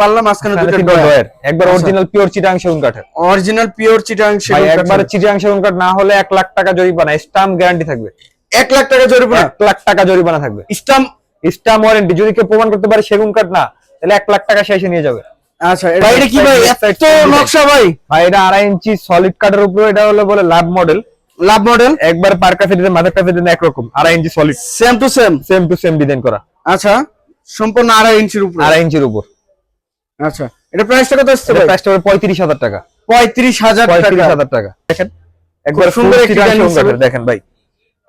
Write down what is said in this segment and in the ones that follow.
পাল্লা মাঝখানে দুটো ডয়ার একবার। অরিজিনাল পিওর চিটাং সেগুন কাঠের অরিজিনাল পিওর চিটাং সেগুন একবার চিটাং সেগুন কাঠ না হলে এক লাখ টাকা জরিমানা স্টাম্প গ্যারান্টি থাকবে। এক লাখ টাকা জরিমানা? লাখ টাকা জরিমানা থাকবে। স্টাম্প স্টাম্প ওয়ারেন্টি যদি কেউ প্রমাণ করতে পারে সেগুন কাঠ না তাহলে লাখ টাকা এসে নিয়ে যাবে। আচ্ছা এটা কি ভাই? এত নকশা ভাই। ভাই এটা আড়াই ইঞ্চি সলিড কাঠের উপরে এটা হলো বলে লাভ মডেল লাভ মডেল একবার কাছে মাথার একরকম আড়াই inch solid same to same same to same design করা। আচ্ছা সম্পূর্ণ আড়াই ইঞ্চির উপরে। আড়াই ইঞ্চির উপর। আচ্ছা এটা প্রাইসটা কত আসছে ভাই? প্রাইসটা হবে পঁয়ত্রিশ হাজার টাকা। পঁয়ত্রিশ হাজার পঁয়ত্রিশ টাকা হাজার টাকা। দেখেন একবার সুন্দর একটি দেখেন ভাই।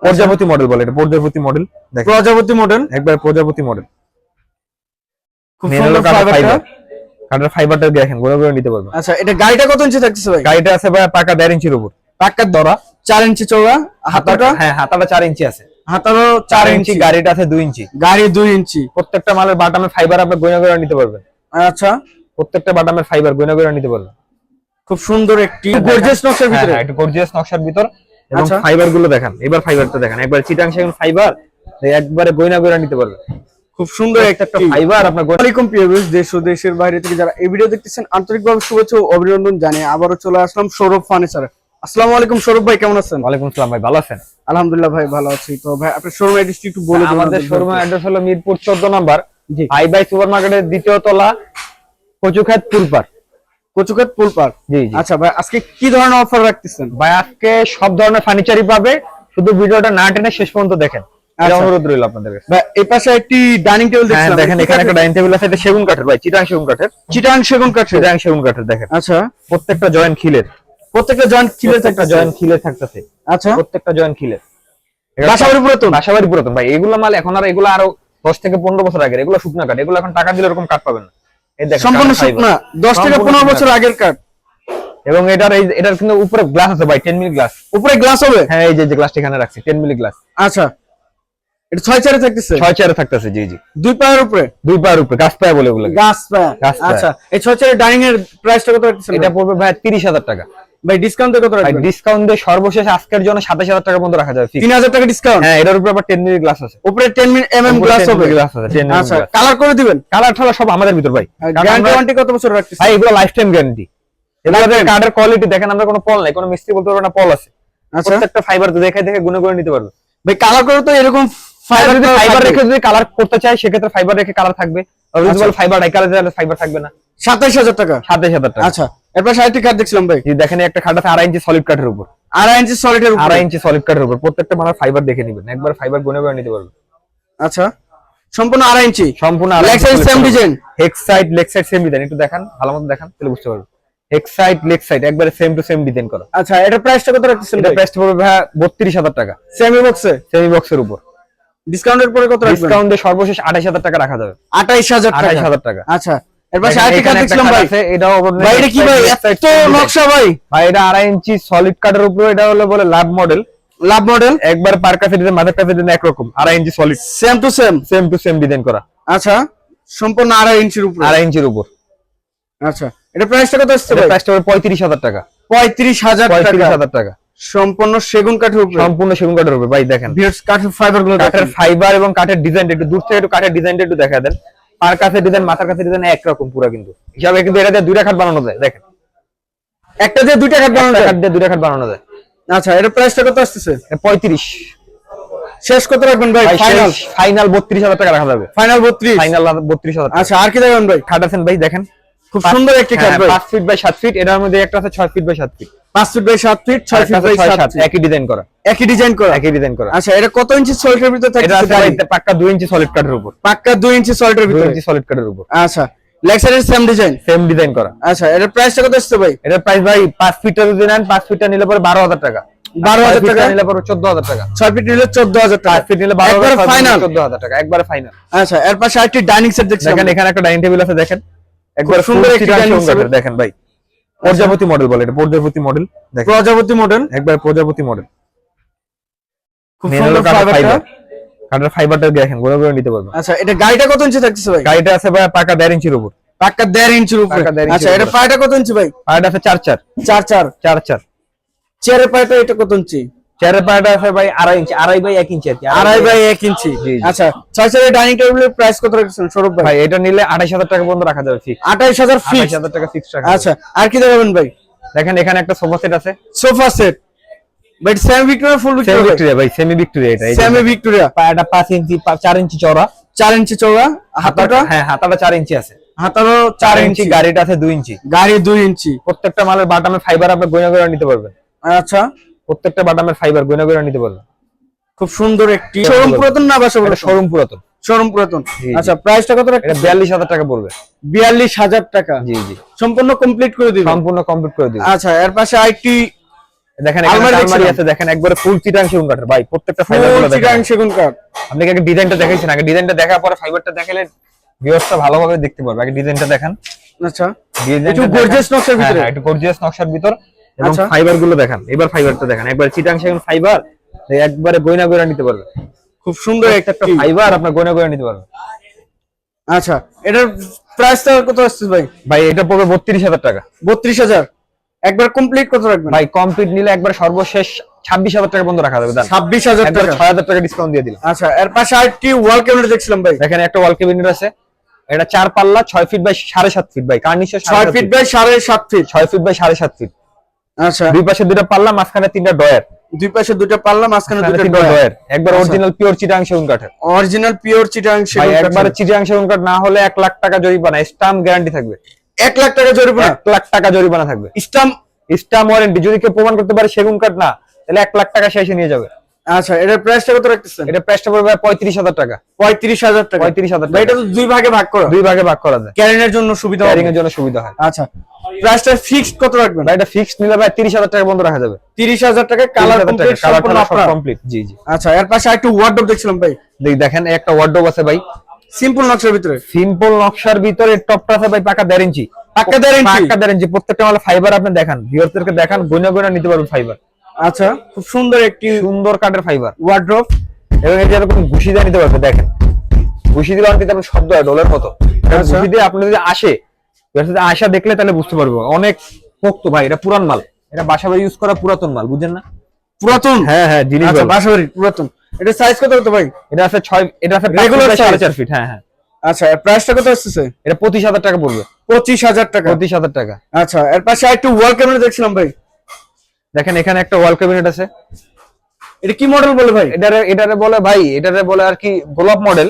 প্রজাপতি মডেল বলে এটা প্রজাপতি মডেল দেখেন। প্রজাপতি মডেল একবার প্রজাপতি মডেল খুব সুন্দর ফাইবার কাঠের ফাইবারটা দেখেন গোলা করে নিতে পারবেন। আচ্ছা এটা গাড়িটা কত ইঞ্চি থাকতেছে ভাই? গাড়িটা আছে ভাই পাকা দেড় ইঞ্চির উপর। পাক্কার দরা চার ইঞ্চি চৌড়া হাতাটা? হ্যাঁ হাতাটা চার ইঞ্চি আছে। হাতারও চার চার ইঞ্চি ইঞ্চি। গাড়িটা আছে দুই ইঞ্চি। গাড়ি দুই ইঞ্চি। প্রত্যেকটা মালের বাটামের ফাইবার আপনি গয়না করে নিতে পারবেন। আচ্ছা। প্রত্যেকটা বাটামের ফাইবার গয়না করে নিতে পারবেন খুব সুন্দর একটি গর্জিয়াস নকশার হ্যাঁ, ভিতরে। হ্যাঁ, একটু গর্জিয়াস নকশার ভিতর এবং আচ্ছা। ফাইবারগুলো দেখেন। এবার ফাইবারটা দেখেন। একবার চিটাং সেগুন ফাইবার একবারে গয়না করে নিতে পারবেন খুব সুন্দর একটা একটা ফাইবার আপনার আসসালামাইকুম প্রিয় ভিউয়ার্স দেশ ও দেশের বাইরে থেকে যারা এই ভিডিও দেখতেছেন আন্তরিকভাবে শুভেচ্ছা ও অভিনন্দন জানিয়ে আবারও চলে আসলাম সৌরভ ফার্নিচার। আসসালামু আলাইকুম সৌরভ ভাই কেমন আছেন? ওয়ালাইকুম আসসালাম ভাই ভালো আছেন? আলহামদুলিল্লাহ ভাই ভালো আছি। তো ভাই আপনার শোরুম অ্যাড্রেসটি একটু বলে দিন আমাদের শোরুমের অ্যাড্রেস হলো মিরপুর 14 নাম্বার জি। হাই বাই সুপার মার্কেটের দ্বিতীয় তলা কচুখাত পুলপার কচুকাত পুলপার জি জি। আচ্ছা ভাই আজকে কি ধরনের অফার রাখতেছেন? ভাই আজকে সব ধরনের ফার্নিচারই পাবে শুধু ভিডিওটা না টেনে শেষ পর্যন্ত দেখেন। আচ্ছা। অনুরোধ রইল আপনাদের কাছে। ভাই এই পাশে একটি ডাইনিং টেবিল হ্যাঁ দেখেন এখানে একটা ডাইনিং টেবিল আছে এটা সেগুন কাঠের ভাই চিটাং সেগুন কাঠের। চিটাং সেগুন কাঠের। চিটাং সেগুন কাঠের দেখেন। আচ্ছা। প্রত্যেকটা জয়েন্ট খিলের। প্রত্যেকটা জয়েন্ট খিলে একটা জয়েন্ট খিলের থাকতেছে। আচ্ছা। প্রত্যেকটা জয়েন্ট খিলের। বাসাবাড়ি পুরাতন? বাসাবাড়ি পুরাতন ভাই এগুলো মাল এখন আর এগুলো আরও দশ থেকে পনেরো বছর আগের এগুলো শুকনা কাঠ এগুলো এখন টাকা দিলে এরকম কাঠ পাবেন না। সম্পূর্ণ শুকনা থেকে বছর আগের কাঠ। এবং এটার এই এটার কিন্তু উপরে গ্লাস আছে ভাই টেন মিলি গ্লাস উপরে গ্লাস হবে? হ্যাঁ এই যে যে গ্লাসটা এখানে রাখছি টেন মিলি গ্লাস আচ্ছা। এটা ছয় চারে থাকতেছে? ছয় চারে থাকতেছে জি জি। দুই পায়ের উপরে? দুই পায়ের উপরে গাছ পায়ে বলে ওগুলো গাছ পায়া। আচ্ছা এই ছয় চারে ডাইনিং এর প্রাইসটা কত রাখতেছেন এটা পড়বে ভাই তিরিশ হাজার টাকা। ভাই ডিসকাউন্ট কত রাখবেন? ডিসকাউন্ট দিয়ে সর্বশেষ আজকের জন্য সাতাশ হাজার টাকা পর্যন্ত রাখা যাবে fix। তিন হাজার টাকা ডিসকাউন্ট হ্যাঁ এটার উপরে আবার টেন মিলি গ্লাস আছে। উপরে ten minute M M glass হবে। গ্লাস আছে আচ্ছা কালার করে দিবেন। কালার ঠালা সব আমাদের ভিতর ভাই। গ্যারান্টি ওয়ারেন্টি কত বছর রাখতেছেন? ভাই এগুলো লাইফ টাইম গ্যারান্টি কার্ডের কোয়ালিটি দেখেন আমরা কোনো পল নাই কোনো মিস্ত্রি বলতে পারবে না পল আছে। আচ্ছা। প্রত্যেকটা ফাইবার দেখে দেখে গুনে করে নিতে পারবে। ভাই কালার করে তো এরকম ফাইবার ফাইবার যদি ফাইবার রেখে যদি কালার করতে চাই সেক্ষেত্রে ফাইবার রেখে কালার থাকবে। অরিজিনাল ফাইবার নাই কালার ফাইবার থাকবে না। সাতাইশ হাজার টাকা। সাতাশ হাজার টাকা। আচ্ছা এরপর কাঠ দেখছিলাম ভাই। দেখেন একটা খাট আছে ইঞ্চি সলিড কাঠের উপর। ইঞ্চি সলিডের উপরে। ইঞ্চি সলিড কাঠের উপর। প্রত্যেকটা মানে ফাইবার দেখে নেবেন। একবার ফাইবার নিতে পারবে আচ্ছা সম্পূর্ণ আড়াই ইঞ্চি সম্পূর্ণ Leg side same design? Head side leg side same design একটু দেখান ভালো মতো দেখান তাহলে বুঝতে পারবে হেক সাইড লেগ সাইড একবারে সেম টু সেম ডিজাইন করা। আচ্টা এটার প্রাইসটা কত রাখতেছেন এটা প্রাইস পড়বে ভাই বত্রিশ হাজার টাকা। সেমি বক্সে সেমি বক্সের উপর। ডিসকাউন্টের পরে কত রাখবেন? ডিসকাউন্টে সর্বশেষ আঠাশ হাজার টাকা রাখা যাবে। আঠাইশ হাজার আঠাশ টাকা হাজার টাকা। আচ্ছা এরপর একটা দেখছিলাম খাট ভাই? এটাও ভাই এটা কি ভাই? এত নকশা ভাই। ভাই এটা আড়াই ইঞ্চি সলিড কাঠের উপরে এটা হলো বলে লাভ মডেল লাভ মডেল একবার পার কাছে ডিজাইন মাথার কাছে ডিজাইন একরকম আড়াই inch solid same to same same to same design করা। আচ্ছা সম্পূর্ণ আড়াই ইঞ্চির উপর। আড়াই ইঞ্চির উপর। আচ্ছা এটা প্রাইসটা কত আসছে ভাই? প্রাইসটা হবে পঁয়ত্রিশ হাজার টাকা। পঁয়ত্রিশ হাজার পঁয়ত্রিশ টাকা। হাজার টাকা। সম্পূর্ণ সেগুন কাঠের উপরে। সম্পূর্ণ সেগুন কাঠের উপর ভাই দেখেন। ভিউয়ার্স কাঠের ফাইবারগুলো কাঠের ফাইবার এবং কাঠের ডিজাইন একটু দূর থেকে একটু কাঠের ডিজাইনটা একটু দেখা দেন। পার কাছে ডিজাইন মাথার কাছে ডিজাইন একরকম পুরো কিন্তু। হিসাবে কিন্তু এটা দিয়ে দুইটা খাট বানানো যায় দেখেন। একটা দিয়ে দুইটা কাঠ বানানো যায়? খাট দিয়ে দুইটা খাট বানানো যায়। আচ্ছা এটা প্রাইসটা কত আসতেছে? পঁয়ত্রিশ। শেষ কত রাখবেন ভাই? ফাইনাল ফাইনাল বত্রিশ হাজার টাকা রাখা যাবে। ফাইনাল বত্রিশ? ফাইনাল বত্রিশ হাজার টাকা। আচ্ছা আর কি দেবেন ভাই? খাট আছেন ভাই দেখেন। খুব সুন্দর একটি খাট হ্যাঁ, ভাই পাঁচ ফিট বাই সাত ফিট এটার মধ্যে একটা আছে ছয় ফিট বাই সাত ফিট পাঁচ ফিট বাই সাত ফিট ছয় ফিট বাই সাত ফিট একই ডিজাইন করা। একই ডিজাইন করা। একই ডিজাইন করা। আচ্ছা এটা কত ইঞ্চি সলিডের ভিতরে এটা আছে পাক্কা দুই ইঞ্চি সলিড কাঠের উপর। পাক্কা দুই ইঞ্চি সলিডের ভিতরে। ইঞ্চি সলিড কাঠের উপর। আচ্ছা লেগ সাইডের সেম ডিজাইন সেম ডিজাইন করা। আচ্ছা এটার প্রাইসটা কত আসছে ভাই? এটার প্রাইস ভাই পাঁচ ফিটটা যদি নেন পাঁচ ফিটটা নিলে পরে বারো হাজার টাকা। 12,000 ছয় টাকা? নিলে পরে চোদ্দ হাজার টাকা। ছয় ফিট নিলে চোদ্দ হাজার টাকা। পাঁচ ফিট নিলে ফাইনাল টাকা একবারে ফাইনাল আচ্ছা এর পাশে আরেকটি ডাইনিং সেট দেখছি দেখেন এখানে একটা ডাইনিং টেবিল আছে দেখেন। একবার সুন্দর একটি। দেখেন ভাই। প্রজাপতি মডেল বলে এটা প্রজাপতি মডেল দেখেন। প্রজাপতি মডেল একবার প্রজাপতি মডেল খুব সুন্দর ফাইবার কাঠের ফাইবারটা দেখেন গোলা করে নিতে পারবেন। আচ্ছা এটা গাড়িটা কত ইঞ্চি থাকতেছে ভাই? গাড়িটা আছে ভাই পাকা দেড় ইঞ্চির উপর। পাক্কা দেড় ইঞ্চির উপরে। আচ্ছা এটা। পায়টা কত ইঞ্চি ভাই? এটা আছে চার চার। চার চার। চার চার। চেয়ারের পায়টা এটা কত ইঞ্চি? চেয়ারের পায়াটা আছে ভাই আড়াই ইঞ্চি আড়াই বাই এক ইঞ্চি আর আড়াই বাই এক ইঞ্চি। জি, জি। আচ্ছা ছয় চারের ডাইনিং টেবিলের প্রাইস কত রাখছেন সৌরভ ভাই? ভাই এটা নিলে আঠাশ হাজার টাকা পর্যন্ত রাখা যাবে ফিক্স আঠাইশ হাজার আঠাশ ফিক্স হাজার টাকা ফিক্স রাখা আচ্ছা আর কি দেখাবেন ভাই? দেখেন এখানে একটা সোফা সেট আছে। Sofa set but semi Victoria full semi Victoria ভাই? সেমি ভিক্টোরিয়া এটা সেমি ভিক্টোরিয়া পায়াটা পাঁচ ইঞ্চি চার ইঞ্চি চওড়া। চার ইঞ্চি চৌড়া হাতাটা? হ্যাঁ হাতাটা চার ইঞ্চি আছে। হাতারও চার ইঞ্চি। গাড়িটা আছে দুই ইঞ্চি। গাড়ি দুই ইঞ্চি। প্রত্যেকটা মালের বাটামের ফাইবার আপনি গয়না করে নিতে পারবেন। আচ্ছা। প্রত্যেকটা বাটামের ফাইবার গয়না করে নিতে পারবেন খুব সুন্দর একটি শোরুম পুরাতন না বাসা এটা শোরুম পুরাতন। শোরুম পুরাতন। আচ্ছা প্রাইসটা কত বিয়াল্লিশ হাজার টাকা পড়বে। বিয়াল্লিশ হাজার টাকা? জি জি। সম্পূর্ণ কমপ্লিট করে দিবেন? সম্পূর্ণ কমপ্লিট করে দিবেন। আচ্ছা এর পাশে আরেকটি দেখেন এখানে আলমারি আছে দেখেন একবারে ফুল চিটাং সেগুন কাঠের। ভাই প্রত্যেকটা ফাইবারগুলো দেখেন। চিটাং সেগুন কাঠ। আপনি আগে ডিজাইনটা দেখাইছেন? আগে ডিজাইনটা দেখার পরে ফাইবারটা দেখালে ভিউয়ার্সটা ভালোভাবে দেখতে পারবে। আগে ডিজাইনটা দেখান। আচ্ছা। ডিজাইনটা একটু gorgeous নকশার হ্যাঁ, ভিতরে। হ্যাঁ, একটু গর্জিয়াস নকশার ভিতর। এবং আচ্ছা। ফাইবারগুলো দেখান এবার ফাইবারটা দেখান। একবার চিটাং সেগুন ফাইবার একবারে গয়না গয়না নিতে পারবে। খুব সুন্দর একটা একটা ফাইবার আপনার গয়না গয়না নিতে পারবে। আচ্ছা এটার প্রাইসটা কত আসছে ভাই? ভাই এটা পড়বে বত্রিশ হাজার টাকা। বত্রিশ হাজার। একবার কমপ্লিট কত রাখবেন? ভাই কমপ্লিট নিলে একবার সর্বশেষ ছাব্বিশ হাজার টাকা পর্যন্ত রাখা যাবে ছাব্বিশ হাজার টাকা। ছয় হাজার টাকা ডিসকাউন্ট দিয়ে দিলাম। আচ্ছা এর পাশে আরেকটি ওয়াল ক্যাবিনেট দেখছিলাম ভাই। এখানে একটা ওয়াল ক্যাবিনেট আছে। এটা চার পাল্লা ছয় ফিট বাই সাড়ে সাত ফিট ভাই। কার্নিশে ছয় ফিট বাই সাড়ে সাত ফিট ছয় ফিট বাই সাড়ে সাত ফিট আচ্ছা। দুই পাশে দুটো পাল্লা মাঝখানে তিনটা ডয়ার দুই পাশে দুটো পাল্লা মাঝখানে দুটো ডয়ার একবার আচ্ছা। অরিজিনাল পিওর চিটাং সেগুন কাঠের। অরিজিনাল পিওর চিটাং সেগুন কাঠ একবার। চিটাং সেগুন কাঠ না হলে এক লাখ টাকা জরিমানা স্টাম্প গ্যারান্টি থাকবে। এক লাখ টাকা জরিমানা? এক লাখ টাকা জরিমানা থাকবে। স্টাম্প স্টাম্প ওয়ারেন্টি যদি কেউ প্রমাণ করতে পারে সেগুন কাঠ না তাহলে এক লাখ টাকা শেষে নিয়ে যাবে। আচ্ছা এটার প্রাইসটা কত রাখতেছেন? এটা প্রাইসটা পড়বে পঁয়ত্রিশ হাজার টাকা। পঁয়ত্রিশ হাজার টাকা। পঁয়ত্রিশ হাজার ভাই টাকা এটা তো দুই ভাগে ভাগ করা। দুই ভাগে ভাগ করা যায়। ক্যারিনের জন্য সুবিধা ক্যারিং এর জন্য সুবিধা হয়। আচ্ছা প্রাইসটা ফিক্সড কত রাখবেন? এটা ফিক্সড নিলে ভাই তিরিশ হাজার টাকা বন্ধ রাখা যাবে। তিরিশ হাজার টাকা কালার কমপ্লিট সম্পূর্ণ আপনার। কমপ্লিট জি জি। আচ্ছা এর পাশে একটু ওয়ার্ডরোব দেখছিলাম ভাই। দেখ- দেখেন একটা ওয়ার্ডরোব আছে ভাই। সিম্পল নকশার ভিতরে। সিম্পল নকশার ভিতরে টপটা আছে ভাই পাকা দেড় ইঞ্চি পাক্কা দেড় ইঞ্চি? পাকা দেড় ইঞ্চি প্রত্যেকটা মাল ফাইবার আপনি দেখান। ভিউয়ারদেরকে দেখান গোনা গোনা নিতে পারবেন ফাইবার আচ্ছা খুব সুন্দর একটি সুন্দর কাঠের ফাইবার ওয়ার্ডরোব এবং এই যে এরকম ঘুষি দিয়ে নিতে পারবে দেখেন। ঘুষি দিলে অনেক তেমন শব্দ হয় ডোলের মতো। এটা আচ্ছা। ঘুষি দিয়ে আপনি যদি আসে আসা দেখলে তাহলে বুঝতে পারব। অনেক পোক্ত ভাই এটা পুরান মাল। এটা বাসা বাড়ি ইউজ করা পুরাতন মাল বুঝেন না? পুরাতন? হ্যাঁ হ্যাঁ জিনিস আচ্ছা। বাসাবাড়ি পুরাতন। এটা সাইজ কত হতো ভাই? এটা আছে ছয় এটা আছে রেগুলার সাড়ে size? চার ফিট হ্যাঁ হ্যাঁ। আচ্ছা এর প্রাইসটা কত আসতেছে? এটা পঁচিশ হাজার টাকা পড়বে। পঁচিশ হাজার টাকা। পঁচিশ হাজার টাকা। আচ্ছা এর পাশে একটু ওয়াল ক্যাবিনেট দেখছিলাম ভাই। দেখেন এখানে একটা ওয়াল ক্যাবিনেট আছে। এটা কি মডেল বলে ভাই? এটারে এটারে বলে ভাই এটারে বলে আর কি গোলাপ মডেল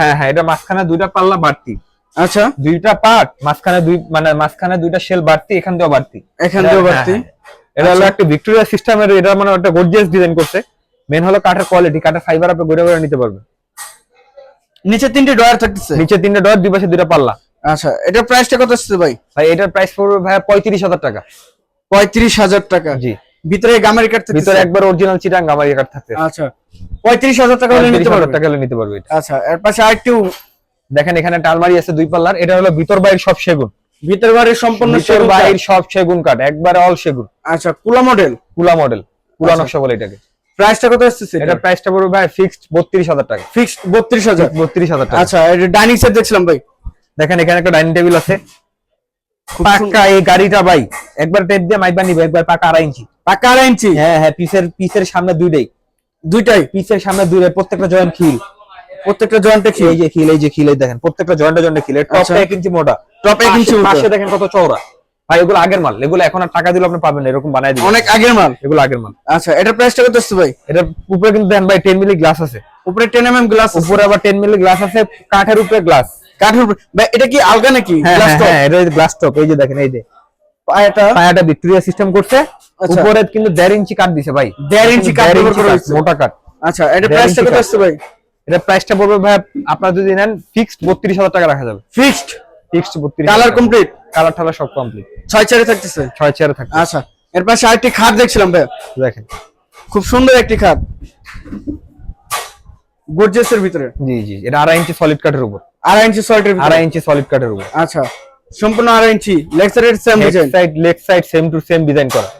হ্যাঁ হ্যাঁ এটা মাঝখানে দুইটা পাল্লা বাড়তি। আচ্ছা। দুইটা পার্ট মাঝখানে দুই মানে মাঝখানে দুইটা শেল বাড়তি এখান দিয়েও বাড়তি। এখান দিয়েও হ্যাঁ, বাড়তি। হ্যাঁ। এটা হলো একটা ভিক্টোরিয়া সিস্টেমের এটা মানে একটা গর্জিয়াস ডিজাইন করছে। মেন হলো কাঠের কোয়ালিটি কাঠের ফাইবার আপনি গড়ে গড়ে নিতে পারবেন। নিচে তিনটে ডয়ার থাকতেছে? নিচে তিনটে ডয়ার দুই পাশে দুইটা পাল্লা। আচ্ছা এটার প্রাইসটা কত আসছে ভাই? ভাই এটার প্রাইস পড়বে ভাই পঁয়ত্রিশ হাজার টাকা। পঁয়ত্রিশ হাজার টাকা। জি। ভিতরে গামারি থাকতেছে? ভিতরে একবার অরিজিনাল চিটাং আমার কাঠ থাকতে আচ্ছা পঁয়ত্রিশ হাজার টাকা হলে নিতে পারবে? টাকা হলে নিতে পারবে আচ্ছা এর পাশে আরেকটু দেখেন এখানে টালমারি আছে দুই পাল্লার। এটা হলো ভিতর বাইরের সব সেগুন। ভিতর বাড়ির সম্পূর্ণ ভিতর। বাইরের সব সেগুন কাঠ একবারে অল সেগুন। আচ্ছা কুলা মডেল কুলা মডেল কুলা আচ্ছা। নকশা বলে এটাকে। প্রাইসটা কত আসতেছে এটা? প্রাইসটা পড়বে ভাই ফিক্সড বত্রিশ হাজার টাকা। ফিক্সড বত্রিশ হাজার? বত্রিশ হাজার টাকা। আচ্ছা এটা ডাইনিং সেট দেখছিলাম ভাই। দেখেন এখানে একটা ডাইনিং টেবিল আছে। পাকা এই গাড়িটা ভাই। একবার টেপ দিয়ে মাইবা নিবে একবার পাকা আড়াই ইঞ্চি। পাকা আড়াই ইঞ্চি? হ্যাঁ হ্যাঁ পিসের পিসের সামনে দুইটাই। দুইটাই? পিসের সামনে দুইটাই প্রত্যেকটা জয়েন্ট খিল। প্রত্যেকটা জয়েন্টে কি এই যে খিল এই যে খিল দেখেন প্রত্যেকটা জয়েন্টে জয়েন্টে খিল। টপ আচ্ছা। এক ইঞ্চি মোটা। Top এক ইঞ্চি পাশে- দেখেন কত চওড়া। ভাই এগুলো আগের মাল। এগুলো এখন আর টাকা দিলে আপনি পাবেন না এরকম বানাই দিবেন। অনেক আগের মাল? এগুলো আগের মাল। আচ্ছা এটার প্রাইসটা কত আসছে ভাই? এটা উপরে কিন্তু দেন ভাই টেন মিলি গ্লাস আছে। উপরে টেন এম এম গ্লাস উপরে আবার টেন মিলি গ্লাস আছে কাঠের উপরে গ্লাস কাঠের ভাই এটা কি আলগা নাকি? হ্যাঁ গ্লাস হ্যাঁ, হ্যাঁ, এটা গ্লাস টপ এই যে দেখেন এই যে। পায়াটা? পায়াটা ভিক্টোরিয়া সিস্টেম করছে। আচ্ছা। উপরে কিন্তু দেড় ইঞ্চি কাঠ দিছে ভাই। দেড় ইঞ্চি কাঠ, মোটা কাঠ। আচ্ছা এটা প্রাইসটা কত আসছে ভাই? এটা প্রাইসটা পড়বে ভাই আপনারা যদি নেন ফিক্সড বত্রিশ হাজার টাকা রাখা যাবে। ফিক্সড ফিক্সড বত্রিশ কালার কমপ্লিট কালার টালার সব কমপ্লিট ছয় চারে থাকতেছে? ছয় চেয়ারে থাকে আচ্ছা এর পাশে আরেকটি খাট দেখছিলাম ভাই। দেখেন। খুব সুন্দর একটি খাট। গর্জেসের ভিতরে। জি জি এটা আড়াই ইঞ্চি সলিড কাঠের উপর। আড়াই ইঞ্চি ভিতরে। আড়াই ইঞ্চি সলিড কাঠের উপর। আচ্ছা সম্পূর্ণ আড়াই ইঞ্চি লেগ সাইডের same design side leg side same to same design করা।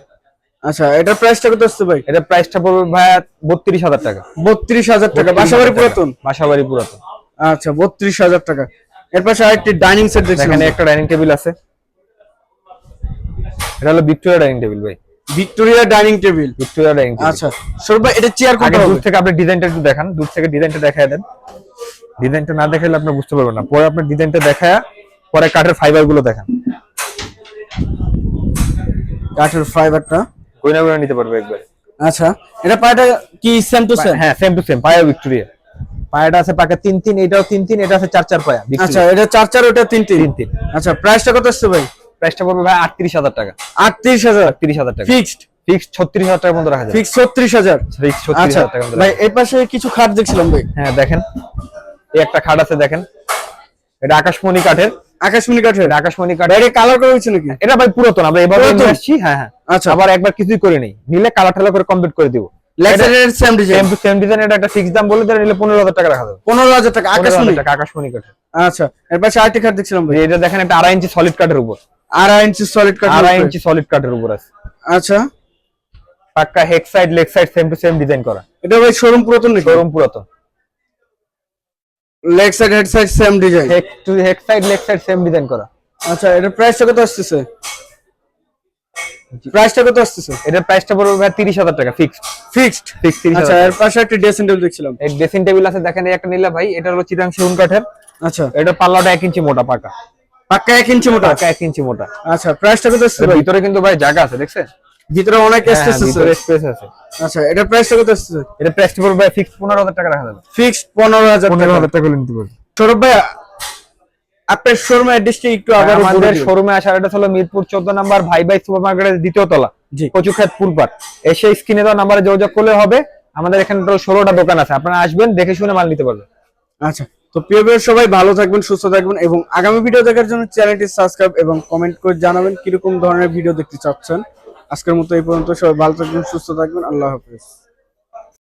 আচ্ছা এটার প্রাইসটা কত আসছে ভাই? এটা প্রাইসটা পড়বে ভাই বত্রিশ হাজার টাকা। বত্রিশ হাজার টাকা বাসাবাড়ি পুরাতন? বাসাবাড়ি পুরাতন। আচ্ছা বত্রিশ হাজার টাকা। এর পাশে আরেকটি ডাইনিং সেট দেখছিলাম। এখানে একটা ডাইনিং টেবিল আছে। এটা হলো ভিক্টোরিয়া ডাইনিং টেবিল ভাই। Victoria dining table Victoria dining আচ্ছা সৌরভ ভাই এটা চেয়ার কোনটা দূর থেকে আপনি ডিজাইনটা একটু দেখান। দূর থেকে ডিজাইনটা দেখায় দেন। ডিজাইনটা না দেখালে আপনি বুঝতে পারবেন না। পরে আপনি ডিজাইনটা দেখায় পরে কাঠের ফাইবারগুলো দেখান। কাঠের ফাইবারটা? কইনা কইনা নিতে পারবে একবার। আচ্ছা এটা পায়টা কি সেম টু সেম হ্যাঁ সেম টু সেম পায়া ভিক্টোরিয়া পায়াটা আছে পাকা তিন তিন এটাও তিন তিন এটা আছে চার চার পায়া আচ্ছা এটা চার চার ওটা তিন তিন। তিন তিন। আচ্ছা প্রাইসটা কত আসছে ভাই? প্রাইসটা পড়বে ভাই আটত্রিশ হাজার টাকা। আটত্রিশ হাজার? তিরিশ হাজার টাকা। ফিক্সড ফিক্স ছত্রিশ হাজার টাকার মতো রাখা যায় ফিক্স ছত্রিশ হাজার? ফিক্স ছত্রিশ আচ্ছা হাজার টাকার ভাই এই পাশে কিছু খাট দেখছিলাম ভাই। হ্যাঁ দেখেন। এই একটা খাট আছে দেখেন। এটা আকাশমণি কাঠের। আকাশমণি কাঠের? এটা আকাশমণি কাঠ বাইরে কালার করা হয়েছে নাকি এটা ভাই পুরাতন আমরা এভাবে নিয়ে আসছি হ্যাঁ হ্যাঁ। আচ্ছা। আবার একবার কিছুই করে নেই নিলে কালার টালা করে কমপ্লিট করে দিব। লেজারের সেম ডিজাইন সেম ডিজাইন এটা একটা ফিক্স দাম বলে দেন নিলে পনেরো হাজার টাকা রাখা যাবে। পনেরো হাজার টাকা পনেরো আকাশমণি? টাকা আকাশমণি কাঠের। আচ্ছা এর পাশে আরেকটি খাট দেখছিলাম ভাই। এটা দেখেন একটা আড়াই ইঞ্চি সলিড কাঠের উপর। আড়াই ইঞ্চি সলিড কাঠ আড়াই ইঞ্চি সলিড কাঠের উপর আছে। আচ্ছা। পাক্কা head side leg side same to same design করা। এটা ভাই শোরুম পুরাতন নাকি? শোরুম পুরাতন। Leg side head side same design head to head side leg side same design করা। আচ্ছা এটার প্রাইসটা কত আসতেছে? প্রাইসটা কত আসতেছে? এটার প্রাইসটা পড়বে ভাই তিরিশ হাজার টাকা ফিক্সড ফিক্সড ফিক্স তিরিশ আচ্ছা এর পাশে একটা ড্রেসিং টেবিল দেখছিলাম। এই ড্রেসিং টেবিল আছে দেখেন এই একটা নিলা ভাই এটা হলো চিরাং সেগুন কাঠের। আচ্ছা। এটা পাল্লাটা এক ইঞ্চি মোটা পাকা। পাক্কা এক ইঞ্চি মোটা? পাকা এক ইঞ্চি মোটা। আচ্ছা প্রাইসটা কত আসছে ভিতরে কিন্তু ভাই জায়গা আছে দেখছেন? ভিতরে অনেক হ্যাঁ, স্পেস আছে। স্পেস আছে। আচ্ছা কত আসছে এটা প্রাইসটা পড়বে ফিক্স পনেরো হাজার টাকা রাখা যাবে। ফিক্সড পনেরো হাজার টাকা। হাজার টাকা হলে নিতে পারবে। সৌরভ ভাই আপনার শোরুম অ্যাড্রেসটি একটু আবার আমাদের শোরুমে আসার এটা হলো মিরপুর চোদ্দ নাম্বার ভাই ভাই সুপার মার্কেটের দ্বিতীয় তলা জি। কচুক্ষেত পুরপাট এসে স্ক্রিনে দেওয়া নাম্বারে যোগাযোগ করলে হবে। আমাদের এখানে টোটাল ষোলোটা দোকান আছে। আপনারা আসবেন দেখে শুনে মাল নিতে পারবেন। আচ্ছা তো প্রিয় ভিউয়ার সবাই ভালো থাকবেন সুস্থ থাকবেন এবং আগামী ভিডিও দেখার জন্য চ্যানেলটি সাবস্ক্রাইব এবং কমেন্ট করে জানাবেন কীরকম ধরনের ভিডিও দেখতে চাচ্ছেন। আজকের মতো এই পর্যন্ত। সবাই ভালো থাকবেন সুস্থ থাকবেন। আল্লাহ হাফেজ।